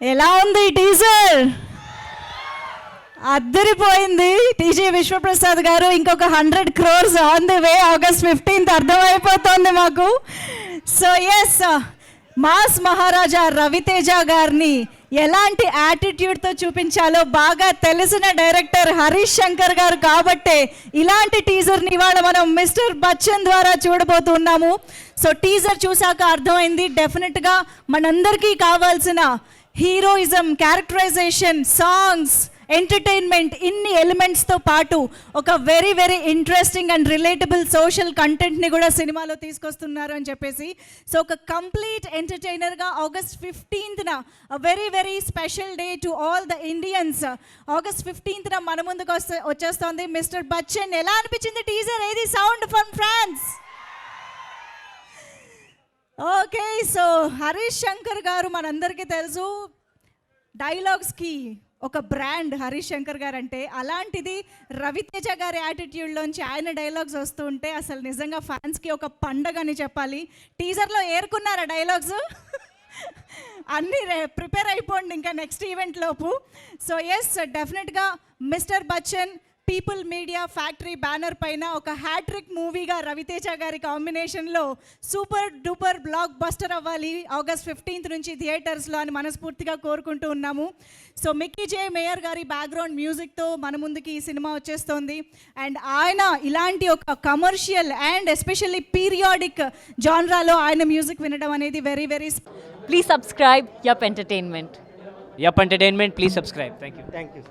ఎలా ఉంది టీజర్? అద్దరిపోయింది. టీజీ విశ్వప్రసాద్ గారు ఇంకొక hundred crores on the way August fifteenth అర్థమైపోతుంది మాకు. So yes mass Maharaja Ravi Teja గారిని ఎలాంటి యాటిట్యూడ్తో చూపించాలో బాగా తెలిసిన డైరెక్టర్ హరీష్ శంకర్ గారు కాబట్టే ఇలాంటి టీజర్ని ఇవాళ మనం మిస్టర్ బచ్చన్ ద్వారా చూడబోతున్నాము. సో టీజర్ చూశాక అర్థమైంది డెఫినెట్గా మనందరికీ కావాల్సిన హీరోయిజం క్యారెక్టరైజేషన్ సాంగ్స్ ఎంటర్టైన్మెంట్ ఇన్ని ఎలిమెంట్స్తో పాటు ఒక very very interesting and relatable social కంటెంట్ని కూడా సినిమాలో తీసుకొస్తున్నారు అని చెప్పేసి. సో ఒక కంప్లీట్ ఎంటర్టైనర్గా August ఫిఫ్టీన్త్న very very special day to all the Indians August ఫిఫ్టీన్త్న మన ముందుకు వస్తే వచ్చేస్తోంది. మిస్టర్ బచ్చన్ ఎలా అనిపించింది టీజర్ ఏది sound from France okay so Harish Shankar గారు మనందరికీ తెలుసు డైలాగ్స్కి ఒక బ్రాండ్ హరీష్ శంకర్ గారు అంటే అలాంటిది రవితేజ గారి యాటిట్యూడ్లోంచి ఆయన డైలాగ్స్ వస్తూ ఉంటే అసలు నిజంగా ఫ్యాన్స్కి ఒక పండగ అని చెప్పాలి. టీజర్లో ఏరుకున్నారా డైలాగ్స్ అన్నీ ప్రిపేర్ అయిపోండి ఇంకా నెక్స్ట్ ఈవెంట్ లోపు. సో ఎస్ డెఫినెట్గా mister Bachchan people media factory banner పైన ఒక హ్యాట్రిక్ మూవీగా రవితేజ గారి కాంబినేషన్లో సూపర్ డూపర్ బ్లాక్ బస్టర్ అవ్వాలి ఆగస్ట్ ఫిఫ్టీన్త్ నుంచి థియేటర్స్లో అని మనస్ఫూర్తిగా కోరుకుంటూ ఉన్నాము సో మిక్కీ జే మేయర్ గారి బ్యాక్గ్రౌండ్ మ్యూజిక్తో మన ముందుకి ఈ సినిమా వచ్చేస్తోంది అండ్ ఆయన ఇలాంటి ఒక కమర్షియల్ అండ్ ఎస్పెషల్లీ పీరియాడిక్ జాన్రాలో ఆయన మ్యూజిక్ వినడం అనేది very very Please subscribe Yup Entertainment. Yup Entertainment, please subscribe. Thank you. Thank you.